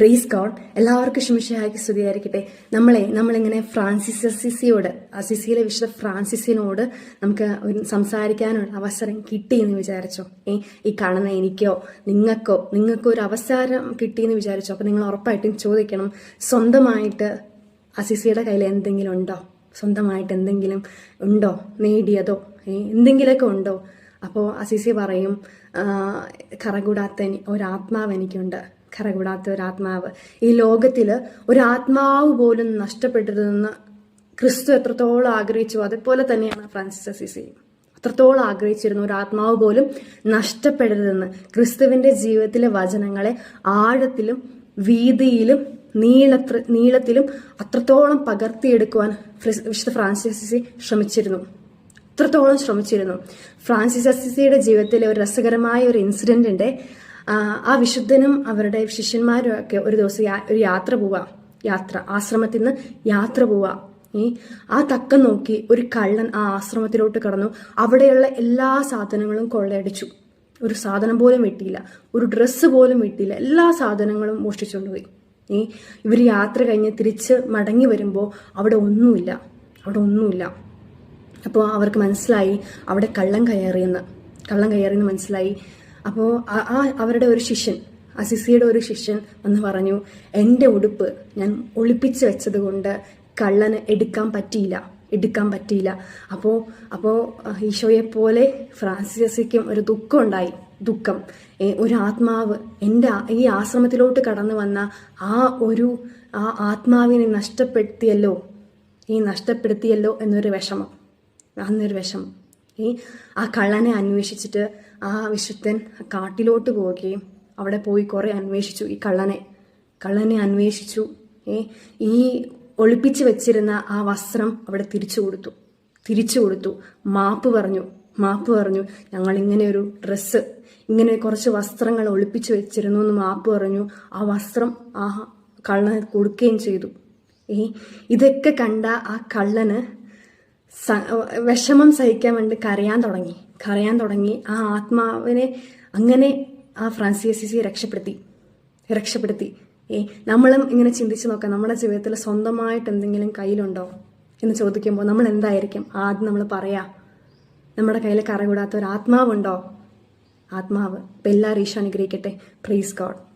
റീസ് God എല്ലാവർക്കും ഷിമിഷയാക്കി സ്തുതിയായിരിക്കട്ടെ. നമ്മളെ നമ്മളിങ്ങനെ ഫ്രാൻസിസ് അസിസിയോട് അസിസിയിലെ വിശുദ്ധ ഫ്രാൻസിസിനോട് നമുക്ക് സംസാരിക്കാനുള്ള അവസരം കിട്ടി എന്ന് വിചാരിച്ചോ? ഏ ഈ കാണുന്ന എനിക്കോ നിങ്ങൾക്കോ നിങ്ങൾക്കോ ഒരു അവസരം കിട്ടിയെന്ന് വിചാരിച്ചോ? അപ്പം നിങ്ങൾ ഉറപ്പായിട്ടും ചോദിക്കണം. സ്വന്തമായിട്ട് അസിസിയുടെ കയ്യിൽ എന്തെങ്കിലും ഉണ്ടോ? സ്വന്തമായിട്ട് എന്തെങ്കിലും ഉണ്ടോ? നേടിയതോ? എന്തെങ്കിലുമൊക്കെ ഉണ്ടോ? അപ്പോൾ അസിസി പറയും കറകൂടാത്ത ഒരാത്മാവ് എനിക്കുണ്ട്. കറകൂടാത്ത ഒരാത്മാവ് ഈ ലോകത്തിൽ ഒരു ആത്മാവ് പോലും നഷ്ടപ്പെട്ടിരുന്ന ക്രിസ്തു എത്രത്തോളം ആഗ്രഹിച്ചു അതുപോലെ തന്നെയാണ് ഫ്രാൻസിസ് അസിസി അത്രത്തോളം ആഗ്രഹിച്ചിരുന്നു ഒരു ആത്മാവ് പോലും നഷ്ടപ്പെടരുതെന്ന് ക്രിസ്തുവിന്റെ ജീവിതത്തിലെ വചനങ്ങളെ ആഴത്തിലും വീതിയിലും നീളത്ര നീളത്തിലും അത്രത്തോളം പകർത്തിയെടുക്കുവാൻ വിശുദ്ധ ഫ്രാൻസിസ് അസിസി ശ്രമിച്ചിരുന്നു. അത്രത്തോളം ശ്രമിച്ചിരുന്നു. ഫ്രാൻസിസ് അസിസിയുടെ ജീവിതത്തിലെ ഒരു രസകരമായ ഒരു ഇൻസിഡന്റ് ഉണ്ട് ആ, വിശുദ്ധനും അവരുടെ ശിഷ്യന്മാരും ഒക്കെ ഒരു ദിവസം ഒരു യാത്ര പോവാ. യാത്ര ആശ്രമത്തിൽ നിന്ന് യാത്ര പോവാ. ഈ ആ തക്കം നോക്കി ഒരു കള്ളൻ ആ ആശ്രമത്തിലോട്ട് കടന്നു. അവിടെയുള്ള എല്ലാ സാധനങ്ങളും കൊള്ളയടിച്ചു. ഒരു സാധനം പോലും വെട്ടിയില്ല. ഒരു ഡ്രസ്സ് പോലും വെട്ടിയില്ല. എല്ലാ സാധനങ്ങളും മോഷ്ടിച്ചുകൊണ്ടുപോയി ഈ ഇവർ യാത്ര കഴിഞ്ഞ് തിരിച്ച് മടങ്ങി വരുമ്പോൾ അവിടെ ഒന്നുമില്ല. അവിടെ ഒന്നുമില്ല. അപ്പോൾ അവർക്ക് മനസ്സിലായി അവിടെ കള്ളം കയറിയെന്ന്. കള്ളം കയറിയെന്ന് മനസ്സിലായി. അപ്പോൾ ആ- അവരുടെ ഒരു ശിഷ്യൻ അസിസിയുടെ ഒരു ശിഷ്യൻ എന്ന് പറഞ്ഞു എന്റെ ഉടുപ്പ് ഞാൻ ഒളിപ്പിച്ച് വെച്ചത് കൊണ്ട് കള്ളന് എടുക്കാൻ പറ്റിയില്ല എടുക്കാൻ പറ്റിയില്ല. അപ്പോൾ അപ്പോൾ ഈശോയെപ്പോലെ പോലെ ഫ്രാൻസിസിക്കും ഒരു ദുഃഖം ഉണ്ടായി ദുഃഖം. ഒരു ആത്മാവ് എന്റെ ഈ ആശ്രമത്തിലോട്ട് കടന്നു വന്ന ആ ഒരു ആ ആത്മാവിനെ നഷ്ടപ്പെടുത്തിയല്ലോ ഈ നഷ്ടപ്പെടുത്തിയല്ലോ എന്നൊരു വിഷമം അന്നൊരു വിഷമം. ഈ ആ കള്ളനെ അന്വേഷിച്ചിട്ട് ആ വിശുദ്ധൻ കാട്ടിലോട്ട് പോവുകയും അവിടെ പോയി കുറേ അന്വേഷിച്ചു. ഈ കള്ളനെ കള്ളനെ അന്വേഷിച്ചു. ഈ ഒളിപ്പിച്ച് വെച്ചിരുന്ന ആ വസ്ത്രം അവിടെ തിരിച്ചു കൊടുത്തു. തിരിച്ചു കൊടുത്തു. മാപ്പ് പറഞ്ഞു മാപ്പ് പറഞ്ഞു ഞങ്ങൾ ഇങ്ങനെ ഒരു ഡ്രസ്സ് ഇങ്ങനെ കുറച്ച് വസ്ത്രങ്ങൾ ഒളിപ്പിച്ച് വെച്ചിരുന്നു എന്ന് മാപ്പ് പറഞ്ഞു. ആ വസ്ത്രം ആ കള്ളന് കൊടുക്കുകയും ചെയ്തു. ഏ ഇതൊക്കെ കണ്ട ആ കള്ളന് വിഷമം സഹിക്കാൻ വേണ്ടി കരയാൻ തുടങ്ങി. കരയാൻ തുടങ്ങി. ആ ആത്മാവിനെ അങ്ങനെ ആ ഫ്രാൻസിയസിസി രക്ഷപ്പെടുത്തി. രക്ഷപ്പെടുത്തി. ഏ നമ്മളും ഇങ്ങനെ ചിന്തിച്ച് നോക്കാം. നമ്മുടെ ജീവിതത്തിൽ സ്വന്തമായിട്ട് എന്തെങ്കിലും കയ്യിലുണ്ടോ എന്ന് ചോദിക്കുമ്പോൾ നമ്മൾ എന്തായിരിക്കും? ആദ്യം നമ്മൾ പറയാ നമ്മുടെ കയ്യിൽ കറകൂടാത്ത ഒരു ആത്മാവുണ്ടോ? ആത്മാവ്. അപ്പം എല്ലാവരും ഈശോ അനുഗ്രഹിക്കട്ടെ. Please God